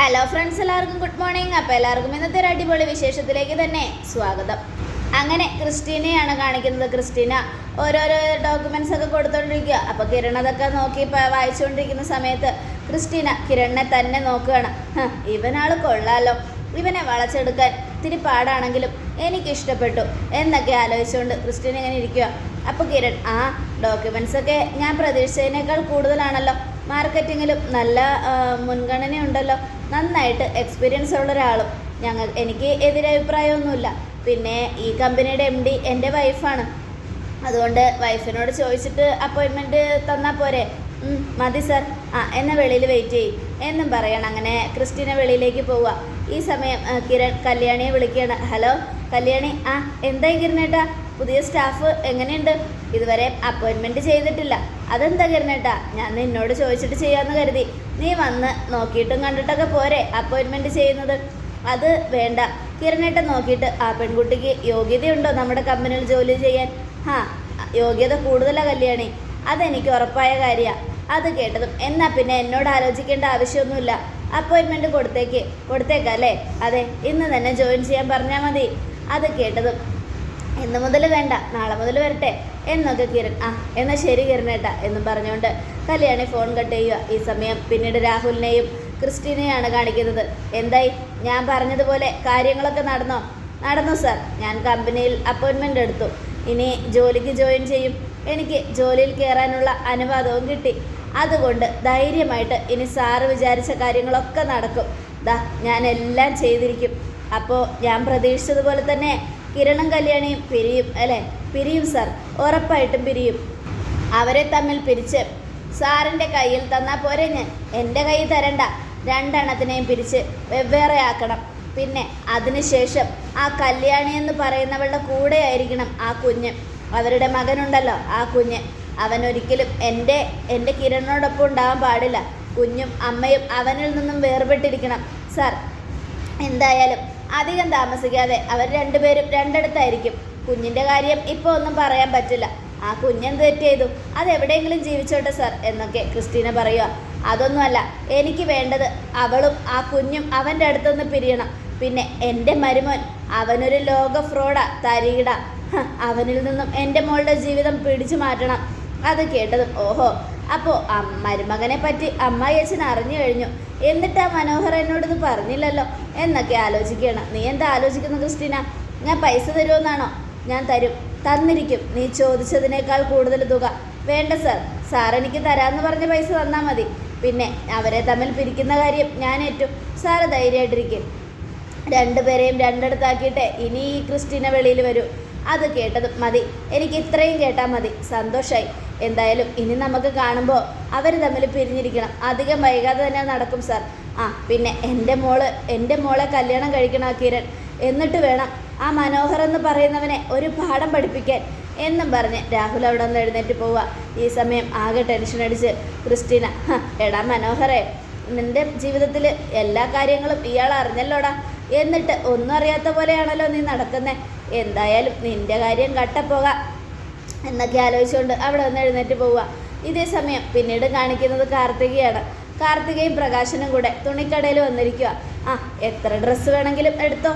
Hello friends എല്ലാവർക്കും good morning അപ്പോൾ എല്ലാവർക്കും ഇന്നത്തെ ഒരു അടിപൊളി വിശേഷത്തിലേക്ക് തന്നെ സ്വാഗതം. അങ്ങനെ ക്രിസ്റ്റീനയാണ് കാണിക്കുന്നത്. ക്രിസ്റ്റീന ഓരോരോ ഡോക്യുമെന്റ്സ് ഒക്കെ കൊടുത്തോണ്ടിരിക്കുക. അപ്പോൾ കിരൺ അതൊക്കെ നോക്കി വായിച്ചുകൊണ്ടിരിക്കുന്ന സമയത്ത് ക്രിസ്റ്റീന കിരണിനെ തന്നെ നോക്കുകയാണ്. "ഹ, ഇവനാൾ കൊള്ളാലോ. ഇവനെ വളച്ചെടുക്കാൻ ഇത്തിരി പാടാണെങ്കിലും എനിക്കിഷ്ടപ്പെട്ടു എന്നൊക്കെ ആലോചിച്ചുകൊണ്ട് ക്രിസ്റ്റീന ഇങ്ങനെ ഇരിക്കുക. അപ്പോൾ കിരൺ ആ ഡോക്യുമെന്റ്സ് ഒക്കെ ഞാൻ പ്രതീക്ഷിച്ചതിനേക്കാൾ കൂടുതലാണല്ലോ. മാർക്കറ്റിങ്ങിലും നല്ല മുൻഗണനയുണ്ടല്ലോ. നന്നായിട്ട് എക്സ്പീരിയൻസ് ഉള്ള ഒരാളും. ഞങ്ങൾ എനിക്ക് എതിരഭിപ്രായമൊന്നുമില്ല. പിന്നെ ഈ കമ്പനിയുടെ എം ഡി എന്റെ വൈഫാണ് അതുകൊണ്ട് വൈഫിനോട് ചോദിച്ചിട്ട് അപ്പോയിൻമെന്റ് തന്നാൽ പോരെ. മതി സർ ആ എന്നെ വെളിയിൽ വെയിറ്റ് ചെയ്യും. എന്നും പറയണം. അങ്ങനെ ക്രിസ്റ്റീന വെളിയിലേക്ക് പോവുക. ഈ സമയം കിരൺ കല്യാണിയെ വിളിക്കുകയാണ്. ഹലോ കല്യാണി ആ എന്തായി കിരണേട്ടാ പുതിയ സ്റ്റാഫ് എങ്ങനെയുണ്ട്? ഇതുവരെ അപ്പോയിൻമെന്റ് ചെയ്തിട്ടില്ല. അതെന്താ കരുന്നേട്ടാ ഞാൻ നിന്നോട് ചോദിച്ചിട്ട് ചെയ്യാമെന്ന് കരുതി. നീ വന്ന് നോക്കിയിട്ടും കണ്ടിട്ടൊക്കെ പോരെ അപ്പോയിൻമെന്റ് ചെയ്യുന്നത്? അത് വേണ്ട. കിരണേട്ടൻ നോക്കിയിട്ട് ആ പെൺകുട്ടിക്ക് യോഗ്യതയുണ്ടോ നമ്മുടെ കമ്പനിയിൽ ജോലി ചെയ്യാൻ? ഹാ യോഗ്യത കൂടുതലാണ് കല്യാണി. അതെനിക്ക് ഉറപ്പായ കാര്യമാണ് അത് കേട്ടതും എന്നാൽ പിന്നെ എന്നോട് ആലോചിക്കേണ്ട ആവശ്യമൊന്നുമില്ല. അപ്പോയിൻമെന്റ് കൊടുത്തേക്ക്. കൊടുത്തേക്കാം അല്ലേ? അതെ ഇന്ന് തന്നെ ജോയിൻ ചെയ്യാൻ പറഞ്ഞാൽ മതി. അത് കേട്ടതും ഇന്ന് മുതൽ വേണ്ട നാളെ മുതൽ വരട്ടെ എന്നൊക്കെ കിരൺ ആ എന്നാൽ ശരി കിരണേട്ടാ എന്നും പറഞ്ഞുകൊണ്ട് കല്യാണി ഫോൺ കട്ട് ചെയ്യുക. ഈ സമയം പിന്നീട് രാഹുലിനെയും ക്രിസ്റ്റീനെയാണ് കാണിക്കുന്നത്. എന്തായി? ഞാൻ പറഞ്ഞതുപോലെ കാര്യങ്ങളൊക്കെ നടന്നോ? നടന്നു സാർ ഞാൻ കമ്പനിയിൽ അപ്പോയിൻമെന്റ് എടുത്തു. ഇനി ജോലിക്ക് ജോയിൻ ചെയ്യും. എനിക്ക് ജോലിയിൽ കയറാനുള്ള അനുവാദവും കിട്ടി. അതുകൊണ്ട് ധൈര്യമായിട്ട് ഇനി സാറ് വിചാരിച്ച കാര്യങ്ങളൊക്കെ നടക്കും. ദാ ഞാൻ എല്ലാം ചെയ്തിരിക്കും. അപ്പോൾ ഞാൻ പ്രതീക്ഷിച്ചതുപോലെ തന്നെ കിരണും കല്യാണിയും പിരിയും അല്ലേ? പിരിയും സർ ഉറപ്പായിട്ടും പിരിയും. അവരെ തമ്മിൽ പിരിച്ച് സാറിന്റെ കയ്യിൽ തന്നാൽ പോരെ ഞാൻ? എന്റെ കൈ തരണ്ട. രണ്ടെണ്ണത്തിനെയും പിരിച്ച് വെവ്വേറെ ആക്കണം. പിന്നെ അതിനുശേഷം ആ കല്യാണി എന്ന് പറയുന്നവളുടെ കൂടെ ആയിരിക്കണം ആ കുഞ്ഞ്. അവരുടെ മകനുണ്ടല്ലോ ആ കുഞ്ഞ്. അവൻ ഒരിക്കലും എന്റെ എന്റെ കിരണിനോടൊപ്പം ഉണ്ടാവാൻ പാടില്ല. കുഞ്ഞും അമ്മയും അവനിൽ നിന്നും വേർപെട്ടിരിക്കണം. സാർ എന്തായാലും അധികം താമസിക്കാതെ അവർ രണ്ടുപേരും രണ്ടിടത്തായിരിക്കും. കുഞ്ഞിന്റെ കാര്യം ഇപ്പോൾ ഒന്നും പറയാൻ പറ്റില്ല. ആ കുഞ്ഞെന്ത് തെറ്റ് ചെയ്തു? അത് എവിടെയെങ്കിലും ജീവിച്ചോട്ടെ സർ എന്നൊക്കെ ക്രിസ്റ്റീന പറയുക അതൊന്നുമല്ല എനിക്ക് വേണ്ടത് അവളും ആ കുഞ്ഞും അവന്റെ അടുത്തുനിന്ന് പിരിയണം. പിന്നെ എന്റെ മരുമോൻ അവനൊരു ലോക ഫ്രോഡാ തരീട അവനിൽ നിന്നും എന്റെ മോളുടെ ജീവിതം പിടിച്ചു മാറ്റണം. അത് കേട്ടതും ഓഹോ അപ്പോൾ മരുമകനെ പറ്റി അമ്മായി അച്ഛൻ അറിഞ്ഞു കഴിഞ്ഞു. എന്നിട്ട് ആ മനോഹർ എന്നോടൊന്ന് പറഞ്ഞില്ലല്ലോ. എന്നൊക്കെ ആലോചിക്കുകയാണ്. നീ എന്താ ആലോചിക്കുന്നു ക്രിസ്റ്റീന? ഞാൻ പൈസ തരുമെന്നാണോ ഞാൻ തരും. തന്നിരിക്കും. നീ ചോദിച്ചതിനേക്കാൾ കൂടുതൽ തുക. വേണ്ട സാർ. സാർ എനിക്ക് തരാമെന്ന് പറഞ്ഞ പൈസ തന്നാൽ മതി. പിന്നെ അവരെ തമ്മിൽ പിരിക്കുന്ന കാര്യം ഞാൻ ഏറ്റു. സാറ് ധൈര്യമായിട്ടിരിക്കും. രണ്ടുപേരെയും രണ്ടിടത്താക്കിയിട്ട് ഇനി ഈ ക്രിസ്റ്റീന വെളിയിൽ വരൂ. അത് കേട്ടത് മതി. എനിക്ക് ഇത്രയും കേട്ടാൽ മതി. സന്തോഷമായി എന്തായാലും ഇനി നമുക്ക് കാണുമ്പോൾ അവർ തമ്മിൽ പിരിഞ്ഞിരിക്കണം. അധികം വൈകാതെ തന്നെ നടക്കും സാർ ആ പിന്നെ എന്റെ മോൾ എന്റെ മോളെ കല്യാണം കഴിക്കണം കിരൺ. എന്നിട്ട് വേണം ആ മനോഹർ എന്ന് പറയുന്നവനെ ഒരു പാഠം പഠിപ്പിക്കാൻ എന്നും പറഞ്ഞ് രാഹുൽ അവിടെ നിന്ന് എഴുന്നേറ്റ് പോവുക. ഈ സമയം ആകെ ടെൻഷൻ അടിച്ച് ക്രിസ്റ്റീന എടാ മനോഹറെ നിന്റെ ജീവിതത്തിൽ എല്ലാ കാര്യങ്ങളും ഇയാൾ അറിഞ്ഞല്ലോടാ. എന്നിട്ട് ഒന്നും അറിയാത്ത പോലെയാണല്ലോ നീ നടക്കുന്നത് എന്തായാലും നിന്റെ കാര്യം കട്ടപ്പോകാം. എന്നൊക്കെ ആലോചിച്ചുകൊണ്ട് അവിടെ നിന്ന് എഴുന്നേറ്റ് പോവുക. ഇതേ സമയം പിന്നീട് കാണിക്കുന്നത് കാർത്തികയാണ്. കാർത്തികയും പ്രകാശനും കൂടെ തുണിക്കടയിൽ വന്നിരിക്കുക. ആ എത്ര ഡ്രസ്സ് വേണമെങ്കിലും എടുത്തോ?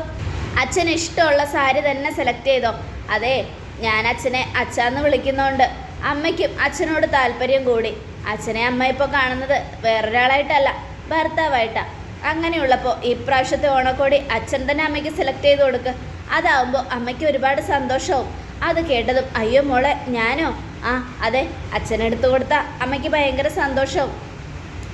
അച്ഛൻ ഇഷ്ടമുള്ള സാരി തന്നെ സെലക്ട് ചെയ്തോ? അതെ ഞാൻ അച്ഛനെ അച്ഛാന്ന് വിളിക്കുന്നതുകൊണ്ട് അമ്മയ്ക്കും അച്ഛനോട് താല്പര്യം കൂടി. അച്ഛനെ അമ്മ ഇപ്പോൾ കാണുന്നത് വേറൊരാളായിട്ടല്ല ഭർത്താവായിട്ടാണ് അങ്ങനെയുള്ളപ്പോൾ ഈ പ്രാവശ്യത്തെ ഓണക്കോടി അച്ഛൻ തന്നെ അമ്മയ്ക്ക് സെലക്ട് ചെയ്ത് കൊടുക്കുക അതാവുമ്പോൾ അമ്മയ്ക്ക് ഒരുപാട് സന്തോഷവും അത് കേട്ടതും അയ്യോ മോളെ ഞാനോ? ആ അതെ അച്ഛനെടുത്ത് കൊടുത്ത അമ്മയ്ക്ക് ഭയങ്കര സന്തോഷവും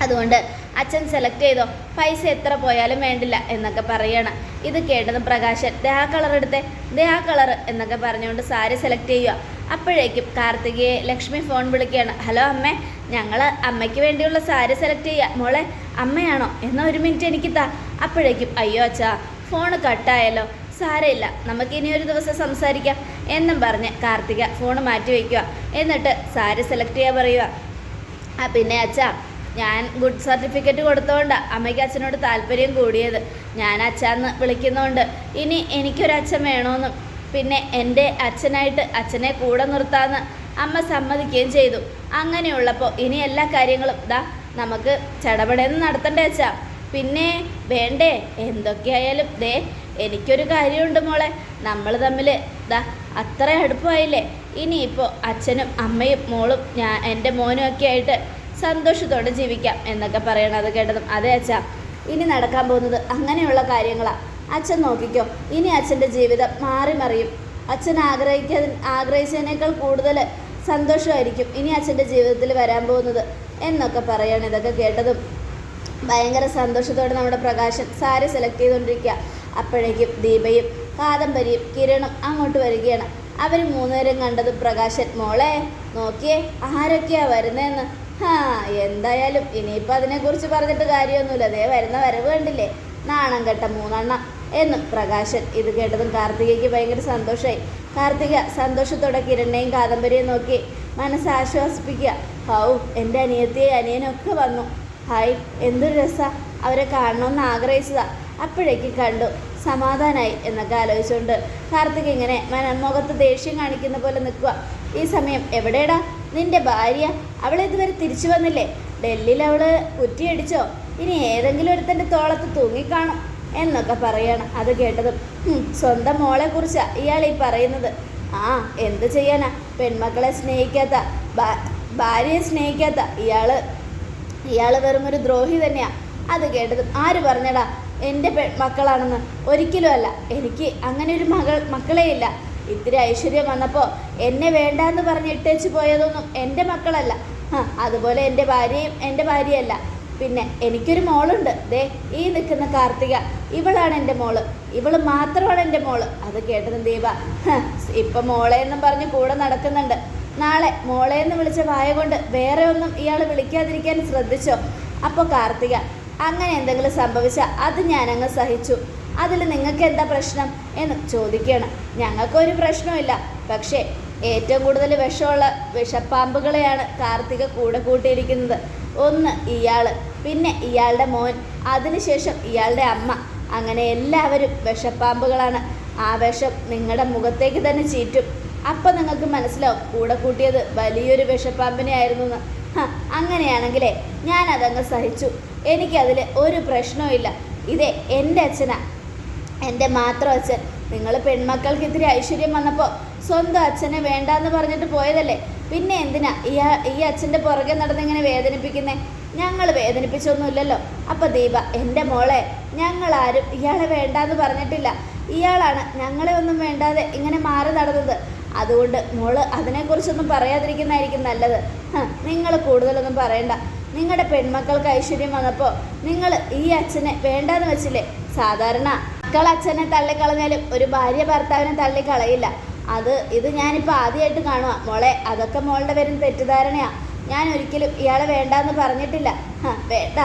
അതുകൊണ്ട് അച്ഛൻ സെലക്ട് ചെയ്തോ പൈസ എത്ര പോയാലും വേണ്ടില്ല എന്നൊക്കെ പറയണം. ഇത് കേട്ടതും പ്രകാശൻ ദേ ആ കളർ എടുത്തേ ദേ ആ കളർ എന്നൊക്കെ പറഞ്ഞുകൊണ്ട് സാരി സെലക്ട് ചെയ്യുക. അപ്പോഴേക്കും കാർത്തികയെ ലക്ഷ്മി ഫോൺ വിളിക്കുകയാണ് ഹലോ അമ്മേ ഞങ്ങൾ അമ്മയ്ക്ക് വേണ്ടിയുള്ള സാരി സെലക്ട് ചെയ്യുക മോളെ അമ്മയാണോ? എന്നാൽ ഒരു മിനിറ്റ് എനിക്ക് താ. അപ്പോഴേക്കും അയ്യോ അച്ഛാ ഫോൺ കട്ടായല്ലോ സാരമില്ല നമുക്കിനി ഒരു ദിവസം സംസാരിക്കാം. എന്നും പറഞ്ഞ് കാർത്തിക ഫോൺ മാറ്റി വയ്ക്കുക എന്നിട്ട് സാരി സെലക്ട് ചെയ്യാൻ പറയുക. ആ പിന്നെ അച്ഛാ ഞാൻ ഗുഡ് സർട്ടിഫിക്കറ്റ് കൊടുത്തോണ്ടാണ് അമ്മയ്ക്ക് അച്ഛനോട് താല്പര്യം കൂടിയത്. ഞാൻ അച്ഛന്ന് വിളിക്കുന്നതുകൊണ്ട് ഇനി എനിക്കൊരു അച്ഛൻ വേണമെന്നും പിന്നെ എന്റെ അച്ഛനായിട്ട് അച്ഛനെ കൂടെ നിർത്താമെന്ന് അമ്മ സമ്മതിക്കുകയും ചെയ്തു. അങ്ങനെയുള്ളപ്പോൾ ഇനി എല്ലാ കാര്യങ്ങളും ദാ നമുക്ക് ചടപടയെന്ന് നടത്തണ്ടേ അച്ഛാ. പിന്നെ വേണ്ടേ എന്തൊക്കെയായാലും ദേ എനിക്കൊരു കാര്യമുണ്ട് മോളെ. നമ്മൾ തമ്മിൽ ദാ അത്ര അടുപ്പമായില്ലേ? ഇനിയിപ്പോൾ അച്ഛനും അമ്മയും മോളും ഞാൻ എന്റെ മോനും ഒക്കെ ആയിട്ട് സന്തോഷത്തോടെ ജീവിക്കാം എന്നൊക്കെ പറയണത് കേട്ടതും. അതെ അച്ഛ. ഇനി നടക്കാൻ പോകുന്നത് അങ്ങനെയുള്ള കാര്യങ്ങളാണ് അച്ഛൻ നോക്കിക്കോ. ഇനി അച്ഛന്റെ ജീവിതം മാറി മറിയും. അച്ഛൻ ആഗ്രഹിക്കാൻ ആഗ്രഹിച്ചതിനേക്കാൾ കൂടുതൽ സന്തോഷമായിരിക്കും ഇനി അച്ഛന്റെ ജീവിതത്തിൽ വരാൻ പോകുന്നത് എന്നൊക്കെ പറയാണ് ഇതൊക്കെ കേട്ടതും. ഭയങ്കര സന്തോഷത്തോടെ നമ്മുടെ പ്രകാശൻ സാരി സെലക്ട് ചെയ്തുകൊണ്ടിരിക്കുക. അപ്പോഴേക്കും ദീപയും കാദംബരിയും കിരണും അങ്ങോട്ട് വരികയാണ്. അവർ മൂന്നുപേരും കണ്ടത് പ്രകാശൻ മോളെ നോക്കിയേ ആരൊക്കെയാ വരുന്നതെന്ന്? ഹാ എന്തായാലും ഇനിയിപ്പോൾ അതിനെക്കുറിച്ച് പറഞ്ഞിട്ട് കാര്യമൊന്നുമില്ല. അതേ വരുന്ന വരവ് കണ്ടില്ലേ? നാണം കെട്ട മൂന്നെണ്ണം. എന്നും പ്രകാശൻ ഇത് കേട്ടതും കാർത്തികയ്ക്ക് ഭയങ്കര സന്തോഷമായി കാർത്തിക സന്തോഷത്തോടെ കിരണ്ണയും കാദംബരിയും നോക്കി മനസ്സ് ആശ്വസിപ്പിക്കുക ഹൗ എന്റെ അനിയത്തിയെ അനിയനൊക്കെ വന്നു. ഹായ് എന്തൊരു രസമാണ് അവരെ കാണണമെന്ന് ആഗ്രഹിച്ചതാ. അപ്പോഴേക്കും കണ്ടു സമാധാനായി എന്നൊക്കെ ആലോചിച്ചുകൊണ്ട് കാർത്തിക് ഇങ്ങനെ മനമുഖത്ത് ദേഷ്യം കാണിക്കുന്ന പോലെ നിൽക്കുക ഈ സമയം എവിടെയടാ? നിന്റെ ഭാര്യ അവൾ ഇതുവരെ തിരിച്ചു വന്നില്ലേ? ഡൽഹിയിൽ അവൾ കുറ്റിയടിച്ചോ? ഇനി ഏതെങ്കിലും ഒരുത്തന്റെ തോളത്ത് തൂങ്ങിക്കാണും എന്നൊക്കെ പറയാണ്. അത് കേട്ടതും "ഹും, സ്വന്തം മോളെ കുറിച്ചാ ഇയാൾ ഈ പറയുന്നത്. ആ എന്ത് ചെയ്യാനാ? പെൺമക്കളെ സ്നേഹിക്കാത്ത ഭാര്യയെ സ്നേഹിക്കാത്ത ഇയാൾ ഇയാൾ വെറും ഒരു ദ്രോഹി തന്നെയാ. അത് കേട്ടതും ആര് പറഞ്ഞടാ? എന്റെ മക്കളാണെന്ന് ഒരിക്കലും അല്ല. എനിക്ക് അങ്ങനെ ഒരു മകൾ മക്കളേ ഇല്ല. ഇത്തിരി ഐശ്വര്യം വന്നപ്പോൾ എന്നെ വേണ്ടാന്ന് പറഞ്ഞ് ഇട്ടേച്ച് പോയതൊന്നും എന്റെ മക്കളല്ല. ആ അതുപോലെ എന്റെ ഭാര്യയും എന്റെ ഭാര്യയല്ല. പിന്നെ എനിക്കൊരു മോളുണ്ട്. ദേ ഈ നിൽക്കുന്ന കാർത്തിക ഇവളാണ് എന്റെ മോൾ. ഇവൾ മാത്രമാണ് എന്റെ മോൾ. അത് കേട്ടത് ദീപ ഇപ്പം മോളെ എന്നും പറഞ്ഞ് കൂടെ നടക്കുന്നുണ്ട്. നാളെ മോളെ എന്ന് വിളിച്ച വായ കൊണ്ട് വേറെ ഒന്നും ഇയാൾ വിളിക്കാതിരിക്കാൻ ശ്രദ്ധിച്ചോ? അപ്പോൾ കാർത്തിക അങ്ങനെ എന്തെങ്കിലും സംഭവിച്ചാൽ അത് ഞാനങ്ങ് സഹിച്ചു. അതിൽ നിങ്ങൾക്ക് എന്താ പ്രശ്നം എന്ന് ചോദിക്കണം. ഞങ്ങൾക്കൊരു പ്രശ്നമില്ല പക്ഷേ ഏറ്റവും കൂടുതൽ വിഷമുള്ള വിഷപ്പാമ്പുകളെയാണ് കാർത്തിക കൂടെ കൂട്ടിയിരിക്കുന്നത്. ഒന്ന് ഇയാൾ പിന്നെ ഇയാളുടെ മോൻ അതിനുശേഷം ഇയാളുടെ അമ്മ. അങ്ങനെ എല്ലാവരും വിഷപ്പാമ്പുകളാണ്. ആ വിഷം നിങ്ങളുടെ മുഖത്തേക്ക് തന്നെ ചീറ്റും. അപ്പം നിങ്ങൾക്ക് മനസ്സിലാവും കൂടെ കൂട്ടിയത് വലിയൊരു വിഷപ്പാമ്പിനെ ആയിരുന്നു എന്ന്. അങ്ങനെയാണെങ്കിലേ ഞാൻ അതങ്ങ് സഹിച്ചു. എനിക്കതിൽ ഒരു പ്രശ്നവും ഇതേ എന്റെ അച്ഛനാ. എന്റെ മാത്രം അച്ഛൻ. നിങ്ങൾ പെൺമക്കൾക്ക് ഇത്തിരി ഐശ്വര്യം വന്നപ്പോൾ സ്വന്തം അച്ഛനെ വേണ്ടാന്ന് പറഞ്ഞിട്ട് പോയതല്ലേ? പിന്നെ എന്തിനാ ഈ ഈ അച്ഛന്റെ പുറകെ നടന്ന് ഇങ്ങനെ വേദനിപ്പിക്കുന്നേ? ഞങ്ങൾ വേദനിപ്പിച്ചൊന്നുമില്ലല്ലോ. അപ്പോൾ ദീപ എന്റെ മോളെ ഞങ്ങളാരും ഇയാളെ വേണ്ടാന്ന് പറഞ്ഞിട്ടില്ല. ഇയാളാണ് ഞങ്ങളെ ഒന്നും വേണ്ടാതെ ഇങ്ങനെ മാറി നടന്നത്. അതുകൊണ്ട് മോൾ അതിനെക്കുറിച്ചൊന്നും പറയാതിരിക്കുന്നതായിരിക്കും നല്ലത്. നിങ്ങൾ കൂടുതലൊന്നും പറയണ്ട. നിങ്ങളുടെ പെൺമക്കൾക്ക് ഐശ്വര്യം വന്നപ്പോൾ നിങ്ങൾ ഈ അച്ഛനെ വേണ്ടാന്ന് വെച്ചില്ലേ? സാധാരണ മക്കൾ അച്ഛനെ തള്ളിക്കളഞ്ഞാലും ഒരു ഭാര്യ ഭർത്താവിനെ തള്ളിക്കളയില്ല. അത് ഇത് ഞാനിപ്പോൾ ആദ്യമായിട്ട് കാണുക മോളെ അതൊക്കെ മോളുടെ വരും തെറ്റിദ്ധാരണയാ. ഞാൻ ഒരിക്കലും ഇയാളെ വേണ്ടാന്ന് പറഞ്ഞിട്ടില്ല. വേണ്ട.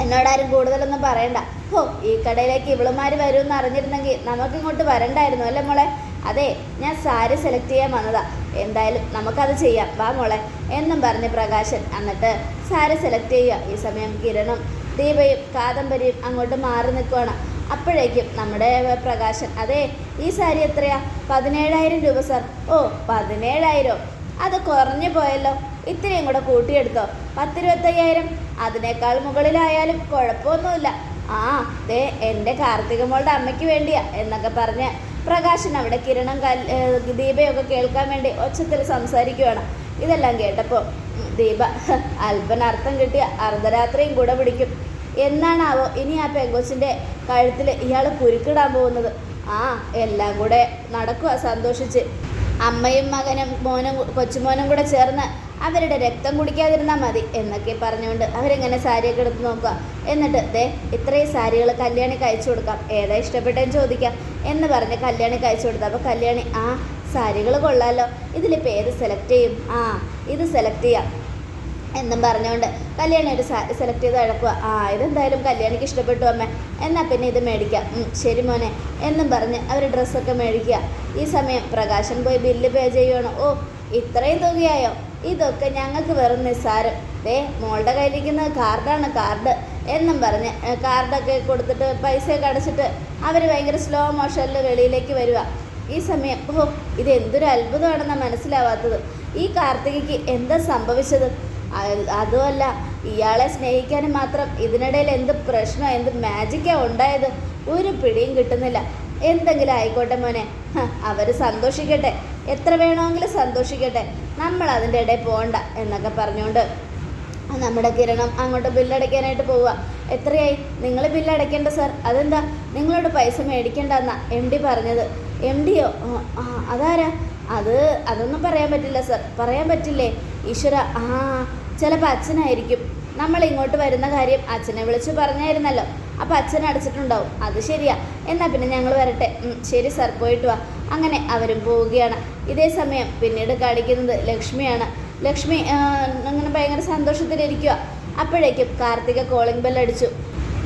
എന്നോടാരും കൂടുതലൊന്നും പറയണ്ട. ഓ ഈ കടയിലേക്ക് ഇവളുമാർ വരുമെന്ന് അറിഞ്ഞിരുന്നെങ്കിൽ നമുക്കിങ്ങോട്ട് വരണ്ടായിരുന്നു അല്ലേ മോളെ? അതെ ഞാൻ സാരി സെലക്ട് ചെയ്യാൻ വന്നതാ. എന്തായാലും നമുക്കത് ചെയ്യാം. വാ മോളെ. എന്നും പറഞ്ഞ് പ്രകാശൻ എന്നിട്ട് സാരി സെലക്ട് ചെയ്യുക. ഈ സമയം കിരണും ദീപയും കാദംബരിയും അങ്ങോട്ട് മാറി നിൽക്കുവാണ്. അപ്പോഴേക്കും നമ്മുടെ പ്രകാശൻ അതെ ഈ സാരി എത്രയാ? പതിനേഴായിരം രൂപ സാർ ഓ പതിനേഴായിരം? അത് കുറഞ്ഞു പോയല്ലോ. ഇത്രയും കൂടെ കൂട്ടിയെടുത്തോ. പത്തിരുപത്തയ്യായിരം? അതിനേക്കാൾ മുകളിലായാലും കുഴപ്പമൊന്നുമില്ല. ആ ദേ എന്റെ കാർത്തിക മോളുടെ അമ്മയ്ക്ക് വേണ്ടിയാ എന്നൊക്കെ പറഞ്ഞ് പ്രകാശൻ അവിടെ കിരണം കൽ ദീപയൊക്കെ കേൾക്കാൻ വേണ്ടി ഒച്ചത്തിൽ സംസാരിക്കുവാണ്. ഇതെല്ലാം കേട്ടപ്പോൾ ദീപ അല്പനർത്ഥം കിട്ടിയ അർദ്ധരാത്രിയും കൂടെ പിടിക്കും. എന്നാണാവോ ഇനി ആ പെങ്കൊച്ചിന്റെ കഴുത്തിൽ ഇയാൾ കുരുക്കിടാൻ പോകുന്നത്? ആ എല്ലാം കൂടെ നടക്കുക സന്തോഷിച്ച്. അമ്മയും മകനും മോനും കൊച്ചുമോനും കൂടെ ചേർന്ന് അവരുടെ രക്തം കുടിക്കാതിരുന്നാൽ മതി എന്നൊക്കെ പറഞ്ഞുകൊണ്ട് അവരെങ്ങനെ സാരിയൊക്കെ എടുത്ത് നോക്കുക. എന്നിട്ട് ദേ ഇത്രയും സാരികൾ കല്യാണിക്ക് അയച്ചു കൊടുക്കാം. ഏതാ ഇഷ്ടപ്പെട്ടെന്ന് ചോദിക്കാം എന്ന് പറഞ്ഞ് കല്യാണിക്ക് അയച്ചു കൊടുത്തു. അപ്പോൾ കല്യാണി ആ സാരികൾ കൊള്ളാമല്ലോ ഇതിലിപ്പോൾ ഏത് സെലക്ട് ചെയ്യും? ആ ഇത് സെലക്ട് ചെയ്യാം. എന്നും പറഞ്ഞുകൊണ്ട് കല്യാണി ഒരു സെലക്ട് ചെയ്ത് അഴക്കുക. ആ ഇതെന്തായാലും കല്യാണിക്ക് ഇഷ്ടപ്പെട്ടു അമ്മ. എന്നാൽ പിന്നെ ഇത് മേടിക്കാം. ശരി മോനെ. എന്നും പറഞ്ഞ് അവർ ഡ്രസ്സൊക്കെ മേടിക്കുക. ഈ സമയം പ്രകാശൻ പോയി ബില്ല് പേ ചെയ്യുകയാണ് ഓ ഇത്രയും തുകയായോ? ഇതൊക്കെ ഞങ്ങൾക്ക് വെറും നിസ്സാരം. ദേ മോളുടെ കയ്യിലിരിക്കുന്ന കാർഡാണ് കാർഡ് എന്നും പറഞ്ഞ് കാർഡൊക്കെ കൊടുത്തിട്ട് പൈസയൊക്കെ അടച്ചിട്ട് അവർ ഭയങ്കര സ്ലോ മോഷനിൽ വെളിയിലേക്ക് വരിക ഈ സമയം ഓ ഇത് എന്തൊരു അത്ഭുതമാണെന്നാണ് മനസ്സിലാവാത്തത്. ഈ കാർത്തികയ്ക്ക് എന്താ സംഭവിച്ചത്? അതുമല്ല ഇയാളെ സ്നേഹിക്കാനും മാത്രം ഇതിനിടയിൽ എന്ത് പ്രശ്നമോ എന്ത് മാജിക്കോ ഉണ്ടായത് ഒരു പിടിയും കിട്ടുന്നില്ല. എന്തെങ്കിലും ആയിക്കോട്ടെ മോനെ. അവർ സന്തോഷിക്കട്ടെ. എത്ര വേണമെങ്കിലും സന്തോഷിക്കട്ടെ. നമ്മൾ അതിന്റെ ഇടയിൽ പോകണ്ട എന്നൊക്കെ പറഞ്ഞുകൊണ്ട് നമ്മുടെ കിരണം അങ്ങോട്ട് ബില്ലടയ്ക്കാനായിട്ട് പോവുക. എത്രയായി? നിങ്ങൾ ബില്ലടയ്ക്കേണ്ട സർ അതെന്താ? നിങ്ങളോട് പൈസ മേടിക്കേണ്ടെന്നാ എം ഡി പറഞ്ഞത്. എം ഡിയോ അതാരാ? അത് അതൊന്നും പറയാൻ പറ്റില്ല സർ പറയാൻ പറ്റില്ലേ? ഈശ്വര ആ ചിലപ്പോൾ അച്ഛനായിരിക്കും. നമ്മൾ ഇങ്ങോട്ട് വരുന്ന കാര്യം അച്ഛനെ വിളിച്ച് പറഞ്ഞായിരുന്നല്ലോ. അപ്പോൾ അച്ഛൻ അടച്ചിട്ടുണ്ടാവും. അത് ശരിയാ. എന്നാൽ പിന്നെ ഞങ്ങൾ വരട്ടെ. ശരി സർ പോയിട്ട് വാ. അങ്ങനെ അവരും പോവുകയാണ്. ഇതേ സമയം പിന്നീട് കാണിക്കുന്നത് ലക്ഷ്മിയാണ്. ലക്ഷ്മി അങ്ങനെ ഭയങ്കര സന്തോഷത്തിലിരിക്കുക അപ്പോഴേക്കും കാർത്തിക കോളിംഗ് ബെൽ അടിച്ചു.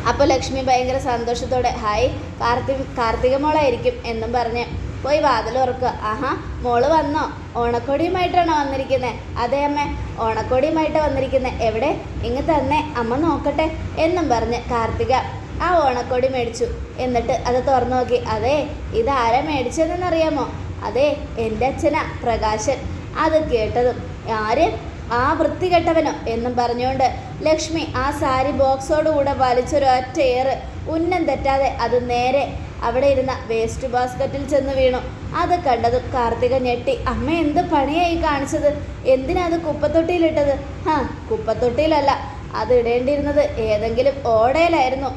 അപ്പോൾ ലക്ഷ്മി ഭയങ്കര സന്തോഷത്തോടെ ഹായ് കാർത്തി കാർത്തിക മോളായിരിക്കും എന്നും പറഞ്ഞ് പോയി വാതിൽ ഉറക്കുക ആഹാ മോൾ വന്നോ? ഓണക്കോടിയുമായിട്ടാണോ വന്നിരിക്കുന്നത് അതേ അമ്മ ഓണക്കോടിയുമായിട്ട് വന്നിരിക്കുന്നത് എവിടെ? ഇങ്ങ് തന്നെ അമ്മ നോക്കട്ടെ എന്നും പറഞ്ഞ് കാർത്തിക ആ ഓണക്കോടി മേടിച്ചു. എന്നിട്ട് അത് തുറന്നു നോക്കി. അതെ ഇതാരാ മേടിച്ചതെന്നറിയാമോ? അതെ എന്റെ അച്ഛനാ പ്രകാശൻ. അത് കേട്ടതും ആര്? ആ വൃത്തികെട്ടവനോ എന്നും പറഞ്ഞുകൊണ്ട് ലക്ഷ്മി ആ സാരി ബോക്സോടുകൂടെ വലിച്ചൊരൊറ്റ ഏറ് ഉന്നം തെറ്റാതെ അത് നേരെ അവിടെ ഇരുന്ന വേസ്റ്റ് ബാസ്ക്കറ്റിൽ ചെന്ന് വീണു. അത് കണ്ടതും കാർത്തിക ഞെട്ടി. അമ്മ എന്ത് പണിയായി കാണിച്ചത്? എന്തിനാ അത് കുപ്പത്തൊട്ടിയിലിട്ടത്? ഹാ കുപ്പത്തൊട്ടിയിലല്ല. അത് ഇടേണ്ടിയിരുന്നത് ഏതെങ്കിലും ഓടയിലായിരുന്നു.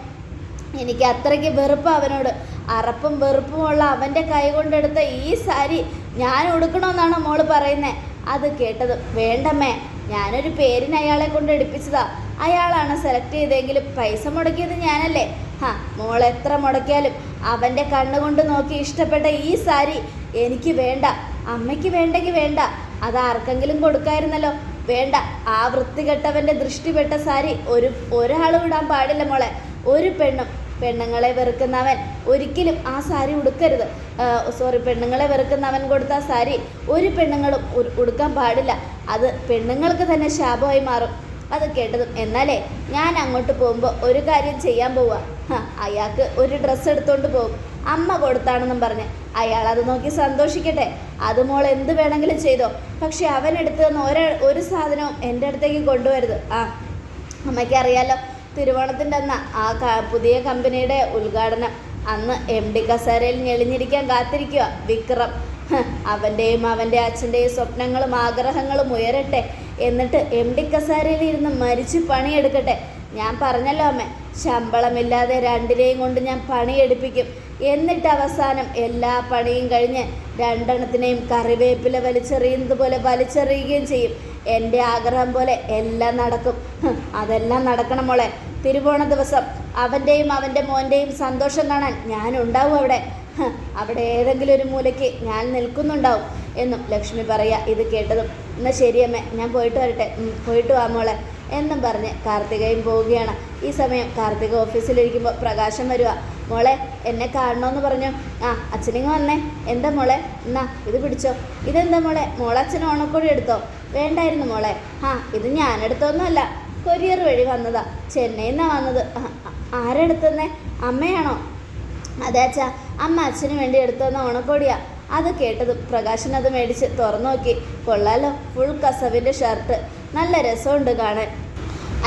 എനിക്ക് അത്രയ്ക്ക് വെറുപ്പ് അവനോട്. അറപ്പും വെറുപ്പുമുള്ള അവന്റെ കൈ കൊണ്ടെടുത്ത ഈ സാരി ഞാൻ ഉടുക്കണമെന്നാണ് മോൾ പറയുന്നത് അത് കേട്ടത് വേണ്ടമ്മേ ഞാനൊരു പേരിന് അയാളെ കൊണ്ട് എടുപ്പിച്ചതാ. അയാളാണ് സെലക്ട് ചെയ്തെങ്കിലും പൈസ മുടക്കിയത് ഞാനല്ലേ? ഹാ മോൾ എത്ര മുടക്കിയാലും അവന്റെ കണ്ണുകൊണ്ട് നോക്കി ഇഷ്ടപ്പെട്ട ഈ സാരി എനിക്ക് വേണ്ട അമ്മയ്ക്ക് വേണ്ടെങ്കിൽ വേണ്ട അത് ആർക്കെങ്കിലും കൊടുക്കായിരുന്നല്ലോ. വേണ്ട ആ വൃത്തികെട്ടവന്റെ ദൃഷ്ടിപ്പെട്ട സാരി ഒരു ഒരാളും ഇടാൻ പാടില്ല മോളെ. ഒരു പെണ്ണും പെണ്ണുങ്ങളെ വെറുക്കുന്നവൻ ഒരിക്കലും ആ സാരി ഉടുക്കരുത്. സോറി പെണ്ണുങ്ങളെ വെറുക്കുന്നവൻ കൊടുത്ത സാരി ഒരു പെണ്ണുങ്ങളും ഉടുക്കാൻ പാടില്ല. അത് പെണ്ണുങ്ങൾക്ക് തന്നെ ശാപമായി മാറും. അത് കേട്ടതും. എന്നാലേ ഞാൻ അങ്ങോട്ട് പോകുമ്പോൾ ഒരു കാര്യം ചെയ്യാൻ പോവുക അയാൾക്ക് ഒരു ഡ്രസ്സ് എടുത്തുകൊണ്ട് പോകും. അമ്മ കൊടുത്താണെന്നും പറഞ്ഞ്. അയാൾ അത് നോക്കി സന്തോഷിക്കട്ടെ. അത് മോൾ എന്ത് വേണമെങ്കിലും ചെയ്തോ. പക്ഷെ അവൻ എടുത്തു തന്ന ഒരു ഒരു സാധനവും എന്റെ അടുത്തേക്ക് കൊണ്ടുവരുത് ആ അമ്മയ്ക്ക് അറിയാലോ തിരുവോണത്തിന്റെ അന്ന് ആ പുതിയ കമ്പനിയുടെ ഉദ്ഘാടനം. അന്ന് എം ഡി കസേരയിൽ ഞെളിഞ്ഞിരിക്കാൻ കാത്തിരിക്കുക വിക്രം. അവന്റെയും അവന്റെ അച്ഛന്റെയും സ്വപ്നങ്ങളും ആഗ്രഹങ്ങളും ഉയരട്ടെ. എന്നിട്ട് എം ഡി കസാരയിൽ ഇരുന്ന് മരിച്ച് പണിയെടുക്കട്ടെ. ഞാൻ പറഞ്ഞല്ലോ അമ്മ ശമ്പളമില്ലാതെ രണ്ടിനെയും കൊണ്ട് ഞാൻ പണിയെടുപ്പിക്കും. എന്നിട്ട് അവസാനം എല്ലാ പണിയും കഴിഞ്ഞ് രണ്ടെണ്ണത്തിനെയും കറിവേപ്പില വലിച്ചെറിയുന്നത് പോലെ വലിച്ചെറിയുകയും ചെയ്യും. എന്റെ ആഗ്രഹം പോലെ എല്ലാം നടക്കും. അതെല്ലാം നടക്കണം മോളെ. തിരുവോണ ദിവസം അവന്റെയും അവന്റെ മോന്റെയും സന്തോഷം കാണാൻ ഞാൻ ഉണ്ടാവും അവിടെ. അവിടെ ഏതെങ്കിലും ഒരു മൂലയ്ക്ക് ഞാൻ നിൽക്കുന്നുണ്ടാവും എന്നും ലക്ഷ്മി പറയുക ഇത് കേട്ടതും എന്നാൽ ശരിയമ്മേ ഞാൻ പോയിട്ട് വരട്ടെ. പോയിട്ട് വാ മോളെ. എന്നും പറഞ്ഞ് കാർത്തികയും പോവുകയാണ്. ഈ സമയം കാർത്തിക ഓഫീസിലിരിക്കുമ്പോൾ പ്രകാശം വരിക മോളെ എന്നെ കാണണമെന്ന് പറഞ്ഞു. ആ അച്ഛനിങ്ങ് വന്നേ. എന്താ മോളെ? എന്നാ ഇത് പിടിച്ചോ. ഇതെന്താ മോളെ? മോളച്ഛൻ ഓണക്കോടി എടുത്തോ? വേണ്ടായിരുന്നു മോളെ. ആ ഇത് ഞാൻ കൊരിയർ വഴി വന്നതാ. ചെന്നൈയിൽ നിന്നാണ് വന്നത് ആരെടുത്തന്നേ? അമ്മയാണോ? അതെ അച്ഛാ. അമ്മ അച്ഛന് വേണ്ടി എടുത്തുവന്ന ഓണക്കോടിയാ. അത് കേട്ടതും പ്രകാശൻ അത് മേടിച്ച് തുറന്നു നോക്കി കൊള്ളാലോ ഫുൾ കസവിന്റെ ഷർട്ട് നല്ല രസമുണ്ട് കാണാൻ.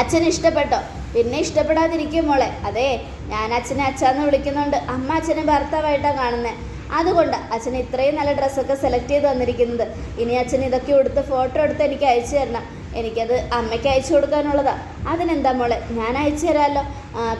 അച്ഛന് ഇഷ്ടപ്പെട്ടോ? പിന്നെ ഇഷ്ടപ്പെടാതിരിക്കും മോളെ. അതെ ഞാൻ അച്ഛനെ അച്ഛാന്ന് വിളിക്കുന്നുണ്ട്. അമ്മ അച്ഛനെ ഭർത്താവായിട്ടാണ് കാണുന്നത് അതുകൊണ്ട് അച്ഛൻ ഇത്രയും നല്ല ഡ്രസ്സൊക്കെ സെലക്ട് ചെയ്ത് തന്നിരിക്കുന്നത്. ഇനി അച്ഛൻ ഇതൊക്കെ എടുത്ത് ഫോട്ടോ എടുത്ത് എനിക്ക് അയച്ചു തരണം. എനിക്കത് അമ്മയ്ക്ക് അയച്ചു കൊടുക്കാനുള്ളതാണ് അതിനെന്താ മോളെ? ഞാൻ അയച്ചു തരാമല്ലോ.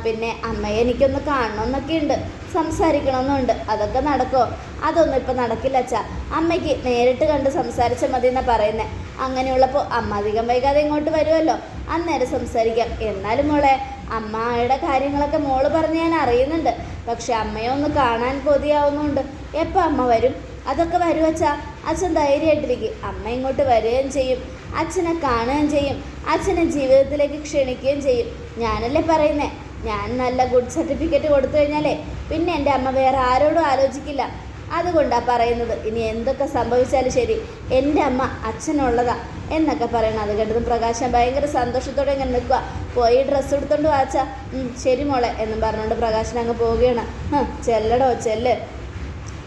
പിന്നെ അമ്മയെ എനിക്കൊന്ന് കാണണമെന്നൊക്കെ ഉണ്ട്. സംസാരിക്കണമെന്നുണ്ട് അതൊക്കെ നടക്കുമോ അതൊന്നും ഇപ്പം നടക്കില്ല അച്ഛാ. അമ്മയ്ക്ക് നേരിട്ട് കണ്ട് സംസാരിച്ചാൽ മതി എന്നാണ് പറയുന്നത് അങ്ങനെയുള്ളപ്പോൾ അമ്മ അധികം വൈകാതെ ഇങ്ങോട്ട് വരുമല്ലോ അന്നേരം സംസാരിക്കാം. എന്നാലും മോളെ അമ്മയുടെ കാര്യങ്ങളൊക്കെ മോൾ പറഞ്ഞ് ഞാൻ അറിയുന്നുണ്ട്. പക്ഷെ അമ്മയെ ഒന്ന് കാണാൻ കൊതിയാവുന്നുണ്ട്. എപ്പോൾ അമ്മ വരും? അതൊക്കെ വരും അച്ഛാ. അച്ഛൻ ധൈര്യമായിട്ടിരിക്കും. അമ്മ ഇങ്ങോട്ട് വരികയും ചെയ്യും. അച്ഛനെ കാണുകയും ചെയ്യും. അച്ഛനെ ജീവിതത്തിലേക്ക് ക്ഷണിക്കുകയും ചെയ്യും. ഞാനല്ലേ പറയുന്നേ? ഞാൻ നല്ല ഗുഡ് സർട്ടിഫിക്കറ്റ് കൊടുത്തു കഴിഞ്ഞാലേ പിന്നെ എന്റെ അമ്മ വേറെ ആരോടും ആലോചിക്കില്ല. അതുകൊണ്ടാണ് പറയുന്നത് ഇനി എന്തൊക്കെ സംഭവിച്ചാലും ശരി എന്റെ അമ്മ അച്ഛനുള്ളതാ എന്നൊക്കെ പറയണം. അത് കണ്ടതും പ്രകാശം ഭയങ്കര സന്തോഷത്തോടെ ഇങ്ങനെ നിൽക്കുക പോയി ഡ്രസ്സ് എടുത്തോണ്ട് വാച്ച. ശരി മോളെ എന്നും പറഞ്ഞുകൊണ്ട് പ്രകാശൻ അങ്ങ് പോവുകയാണ്. "ഹ്, ചെല്ലടോ ചെല്ല്.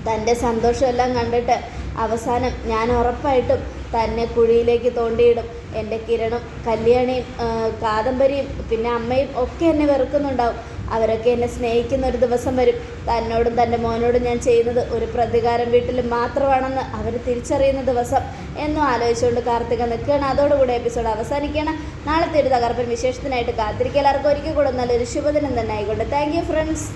തന്റെ സന്തോഷമെല്ലാം കണ്ടിട്ട് അവസാനം ഞാൻ ഉറപ്പായിട്ടും തന്നെ കുഴിയിലേക്ക് തോണ്ടിയിടും. എന്റെ കിരണും കല്യാണിയും കാദംബരിയും പിന്നെ അമ്മയും ഒക്കെ എന്നെ വെറുക്കുന്നുണ്ടാവും. അവരൊക്കെ എന്നെ സ്നേഹിക്കുന്ന ഒരു ദിവസം വരും. തന്നോടും തന്റെ മോനോടും ഞാൻ ചെയ്യുന്നത് ഒരു പ്രതികാരം വീട്ടിൽ മാത്രമാണെന്ന് അവർ തിരിച്ചറിയുന്ന ദിവസം എന്നും ആലോചിച്ചുകൊണ്ട് കാർത്തിക നിൽക്കുകയാണ്. അതോടുകൂടി എപ്പിസോഡ് അവസാനിക്കുകയാണ്. നാളത്തെ ഒരു തകർപ്പൻ വിശേഷത്തിനായിട്ട് കാത്തിരിക്കുക. എല്ലാവർക്കും ഒരിക്കൽ കൂടെ നല്ലൊരു ശുഭദിനം തന്നെ ആയിക്കോട്ടെ. Thank friends